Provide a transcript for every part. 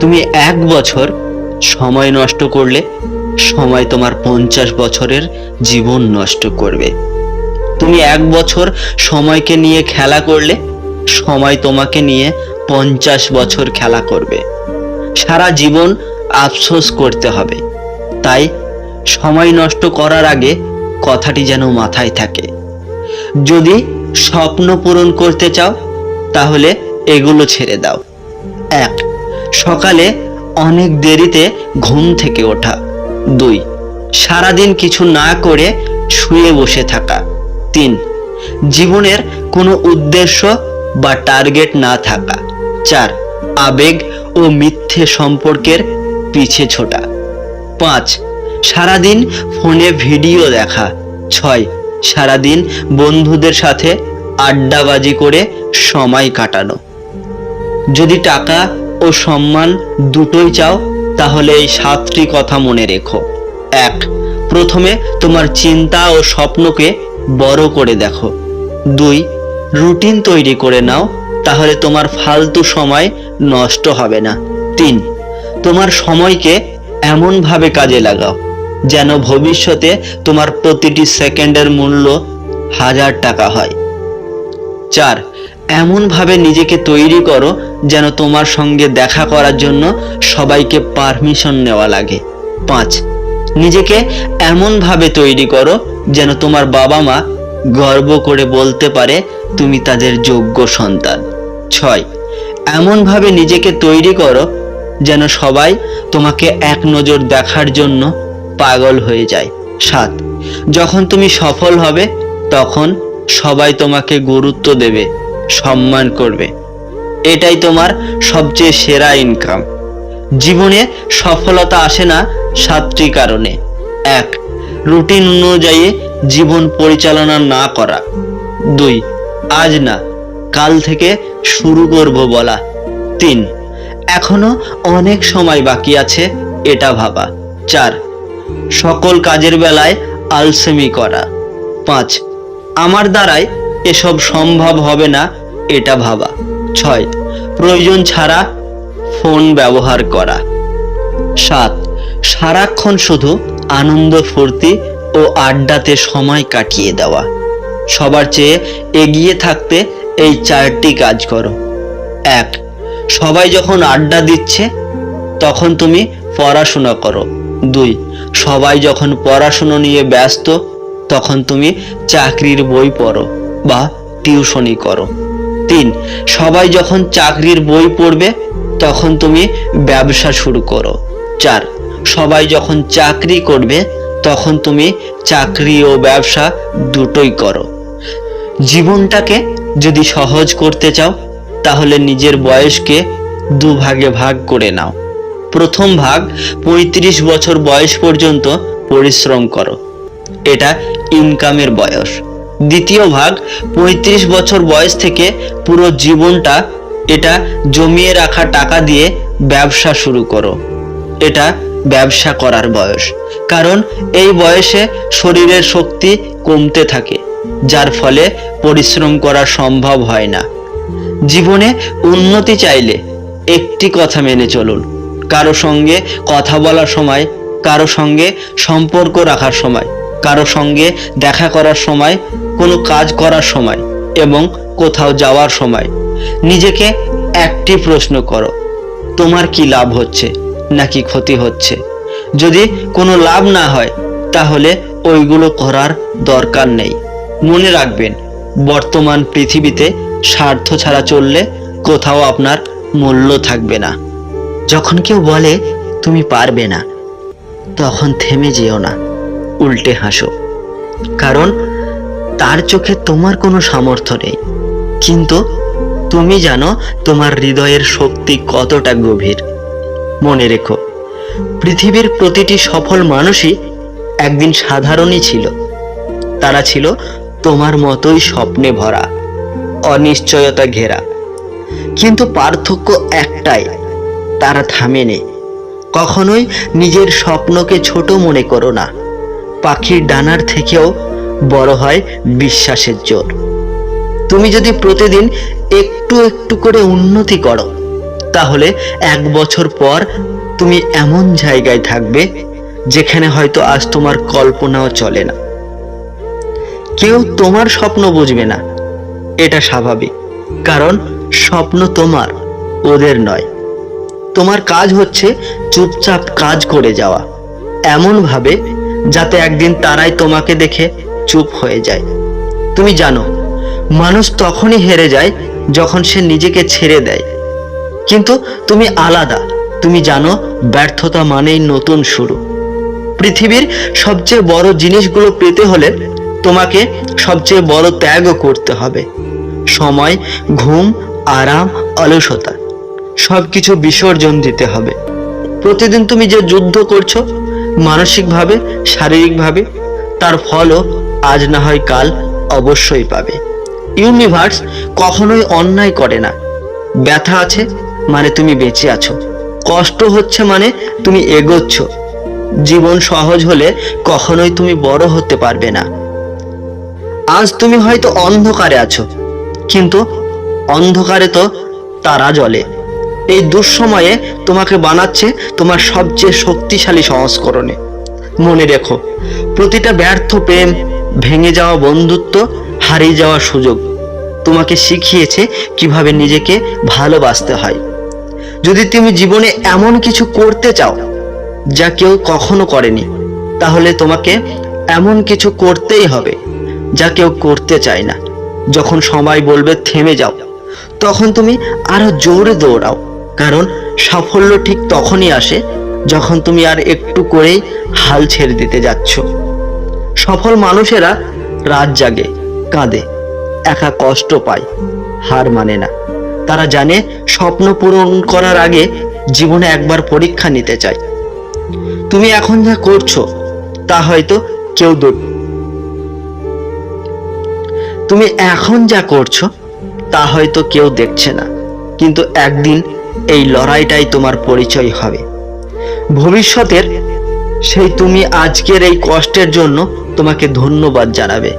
তুমি এক বছর সময় নষ্ট করলে সময় তোমার পঞ্চাশ বছরের জীবন নষ্ট করবে। তুমি এক বছর সময়কে নিয়ে খেলা করলে সময় তোমাকে নিয়ে পঞ্চাশ বছর খেলা করবে। সারা জীবন আফসোস করতে হবে। তাই সময় নষ্ট করার আগে কথাটি যেন মাথায় থাকে। যদি স্বপ্ন পূরণ করতে চাও, তাহলে এগুলো ছেড়ে দাও। এক সকালে অনেক দেরিতে ঘুম থেকে ওঠা। দুই, সারাদিন কিছু না করে শুয়ে বসে থাকা। তিন, জীবনের কোনো উদ্দেশ্য বা টার্গেট না থাকা। চার, আবেগ ও মিথ্যে সম্পর্কের পিছে ছোটা। পাঁচ, সারাদিন ফোনে ভিডিও দেখা। ছয়, সারাদিন বন্ধুদের সাথে আড্ডাবাজি করে সময় কাটানো। যদি টাকা ও সম্মান দুটোই চাও, তাহলে এই সাতটি কথা মনে রেখো। এক, প্রথমে তোমার চিন্তা ও স্বপ্নকে বড় করে দেখো। দুই, রুটিন তৈরি করে নাও, তাহলে তোমার ফালতু সময় নষ্ট হবে না। তিন, তোমার সময়কে এমনভাবে কাজে লাগাও, যেন ভবিষ্যতে তোমার প্রতিটি সেকেন্ডের মূল্য হাজার টাকা হয়। চার এমনভাবে নিজেকে তৈরি করো যেন তোমার সঙ্গে দেখা করার জন্য সবাইকে পারমিশন নেওয়া লাগে। পাঁচ, নিজেকে এমনভাবে তৈরি করো যেন তোমার বাবা মা গর্ব করে বলতে পারে তুমি তাদের যোগ্য সন্তান। ছয়, এমনভাবে নিজেকে তৈরি করো যেন সবাই তোমাকে এক নজর দেখার জন্য পাগল হয়ে যায়। সাত, যখন তুমি সফল হবে তখন সবাই তোমাকে গুরুত্ব দেবে। সম্মান করবে। এটাই তোমার সবচেয়ে সেরা ইনকাম জীবনে সফলতা আসে না সাতটি কারণে। এক রুটিন অনুযায়ী জীবন পরিচালনা না করা। দুই, আজ না, কাল থেকে শুরু করব বলা। তিন, এখনও অনেক সময় বাকি আছে এটা ভাবা। চার, সকল কাজের বেলায় আলসেমি করা। পাঁচ, আমার দ্বারাই এসব সম্ভব হবে না এটা ভাবা। ছয়, প্রয়োজন ছাড়া ফোন ব্যবহার করা। সাত, সারাক্ষণ শুধু আনন্দ, ফুর্তি ও আড্ডাতে সময় কাটিয়ে দেওয়া। সবার চেয়ে এগিয়ে থাকতে এই চারটি কাজ করো। এক, সবাই যখন আড্ডা দিচ্ছে, তখন তুমি পড়াশোনা করো। দুই, সবাই যখন পড়াশুনো নিয়ে ব্যস্ত, তখন তুমি চাকরির বই পড়ো। বা টিউশনি করো। তিন, সবাই যখন চাকরির বই পড়বে, তখন তুমি ব্যবসা শুরু করো। চার, সবাই যখন চাকরি করবে, তখন তুমি চাকরি ও ব্যবসা দুটোই করো। জীবনটাকে যদি সহজ করতে চাও, তাহলে নিজের বয়সকে দুভাগে ভাগ করে নাও। প্রথম ভাগ পঁয়ত্রিশ বছর বয়স পর্যন্ত পরিশ্রম করো। এটা ইনকামের বয়স। দ্বিতীয় ভাগ, পঁয়ত্রিশ বছর বয়স থেকে পুরো জীবনটা এটা জমিয়ে রাখা টাকা দিয়ে ব্যবসা শুরু করো। এটা ব্যবসা করার বয়স। কারণ এই বয়সে শরীরের শক্তি কমতে থাকে, যার ফলে পরিশ্রম করা সম্ভব হয় না। জীবনে উন্নতি চাইলে একটি কথা মেনে চলুন, কারও সঙ্গে কথা বলার সময়, কারও সঙ্গে সম্পর্ক রাখার সময়। কারও সঙ্গে দেখা করার সময়, কোনো কাজ করার সময় এবং কোথাও যাওয়ার সময়। নিজেকে একটি প্রশ্ন করো, তোমার কি লাভ হচ্ছে নাকি ক্ষতি হচ্ছে? যদি কোনো লাভ না হয়, তাহলে ওইগুলো করার দরকার নেই। মনে রাখবেন, বর্তমান পৃথিবীতে স্বার্থ ছাড়া চললে কোথাও আপনার মূল্য থাকবে না। যখন কেউ বলে, তুমি পারবে না, তখন থেমে যেও না। উল্টে হাসো। কারণ তার চোখে তোমার কোনো সামর্থ্য নেই। কিন্তু তুমি জানো তোমার হৃদয়ের শক্তি কতটা গভীর। মনে রেখো, পৃথিবীর প্রতিটি সফল মানুষই একদিন সাধারণই ছিল। তারা ছিল তোমার মতোই স্বপ্নে ভরা, অনিশ্চয়তা ঘেরা। কিন্তু পার্থক্য একটাই, তারা থামেনি। কখনোই নিজের স্বপ্নকে ছোট মনে করো না। পাখির ডানার থেকেও বড় হয় বিশ্বাসের জোর। তুমি যদি প্রতিদিন একটু একটু করে উন্নতি করো, তাহলে এক বছর পর তুমি এমন জায়গায় থাকবে যেখানে হয়তো আজ তোমার কল্পনাও চলে না। কেউ তোমার স্বপ্ন বুঝবে না। এটা স্বাভাবিক, কারণ স্বপ্ন তোমার, ওদের নয়। তোমার কাজ হচ্ছে চুপচাপ কাজ করে যাওয়া। এমন ভাবে যাতে একদিন তারাই তোমাকে দেখে চুপ হয়ে যায়। তুমি জানো, মানুষ তখনই হেরে যায় যখন সে নিজেকে ছেড়ে দেয়। কিন্তু তুমি আলাদা, তুমি জানো ব্যর্থতা মানেই নতুন শুরু। পৃথিবীর সবচেয়ে বড় জিনিসগুলো পেতে হলে তোমাকে সবচেয়ে বড় ত্যাগও করতে হবে। সময়, ঘুম, আরাম, অলসতা, সবকিছু বিসর্জন দিতে হবে। প্রতিদিন তুমি যে যুদ্ধ করছ মানসিকভাবে, শারীরিকভাবে, তার ফলও আজ না হয় কাল অবশ্যই পাবে। ইউনিভার্স কখনোই অন্যায় করে না। ব্যথা আছে মানে তুমি বেঁচে আছো। কষ্ট হচ্ছে মানে তুমি এগোচ্ছ। জীবন সহজ হলে কখনোই তুমি বড় হতে পারবে না। আজ তুমি হয়তো অন্ধকারে আছো, কিন্তু অন্ধকারে তো তারা জ্বলে। এই দুঃসময়ে তোমাকে বানাচ্ছে তোমার সবচেয়ে শক্তিশালী সংস্করণে। মনে রেখো, প্রতিটা ব্যর্থ প্রেম ভেঙে যাওয়া বন্ধুত্ব হারিয়ে যাওয়ার সুযোগ। তোমাকে শিখিয়েছে কীভাবে নিজেকে ভালোবাসতে হয়। যদি তুমি জীবনে এমন কিছু করতে চাও যা কেউ কখনো করেনি, তাহলে তোমাকে এমন কিছু করতেই হবে যা কেউ করতে চায় না। যখন সময় বলবে, থেমে যাও, তখন তুমি আরও জোরে দৌড়াও। কারণ সাফল্য ঠিক তখনই আসে যখন তুমি আর একটু করেই হাল ছেড়ে দিতে যাচ্ছ। সফল মানুষেরা রাত জাগে, কাঁদে, একা কষ্ট পায়, হার মানে না। তারা জানে স্বপ্ন পূরণ করার আগে জীবনে একবার পরীক্ষা নিতে চায়। তুমি এখন যা করছ, তা হয়তো কেউ তুমি এখন যা করছ, তা হয়তো কেউ দেখছে না। কিন্তু একদিন এই লড়াইটাই তোমার পরিচয় হবে। ভবিষ্যতের সেই তুমি আজকের এই কষ্টের জন্য তোমাকে ধন্যবাদ জানাবে।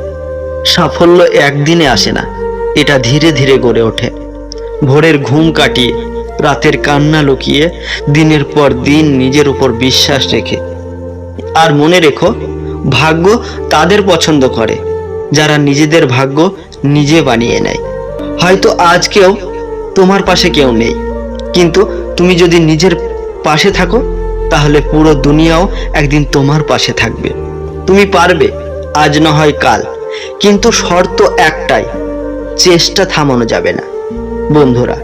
সাফল্য একদিনে আসে না, এটা ধীরে ধীরে গড়ে ওঠে। ভোরের ঘুম কাটিয়ে, রাতের কান্না লুকিয়ে, দিনের পর দিন নিজের উপর বিশ্বাস রেখে। আর মনে রেখো, ভাগ্য তাদের পছন্দ করে, যারা নিজেদের ভাগ্য নিজে বানিয়ে নেয়। হয়তো আজকেও তোমার পাশে কেউ নেই। কিন্তু তুমি যদি নিজের পাশে থাকো, তাহলে পুরো দুনিয়াও একদিন তোমার পাশে থাকবে। তুমি পারবে, আজ না হয় কাল। কিন্তু শর্ত একটাই, চেষ্টা থামানো যাবে না। বন্ধুরা,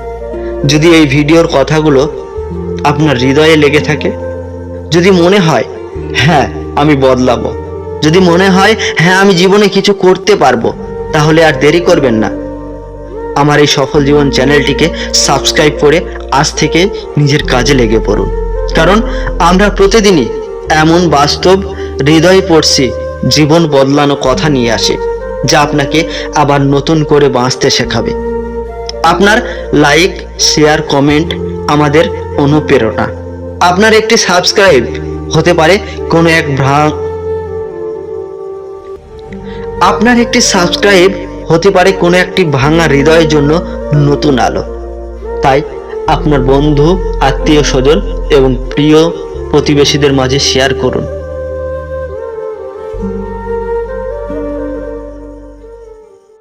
যদি এই ভিডিওর কথাগুলো আপনার হৃদয়ে লেগে থাকে, যদি মনে হয় হ্যাঁ আমি বদলাবো। যদি মনে হয় হ্যাঁ আমি জীবনে কিছু করতে পারব, তাহলে আর দেরি করবেন না। আমার এই সফল জীবন চ্যানেলটিকে সাবস্ক্রাইব করে আজ থেকে নিজের কাজে লেগে পড়ুন। কারণ আমরা প্রতিদিনই এমন বাস্তব হৃদয় পড়ছি, জীবন বদলানো কথা নিয়ে আসে, যা আপনাকে আবার নতুন করে বাঁচতে শেখাবে। আপনার লাইক শেয়ার কমেন্ট আমাদের অনুপ্রেরণা। আপনার একটি সাবস্ক্রাইব হতে পারে কোনো এক ভ্রা আপনার একটি সাবস্ক্রাইব হতে পারে কোনো একটি ভাঙা হৃদয়ের জন্য নতুন আলো। তাই আপনার বন্ধু, আত্মীয় স্বজন এবং প্রিয় প্রতিবেশীদের মাঝে শেয়ার করুন।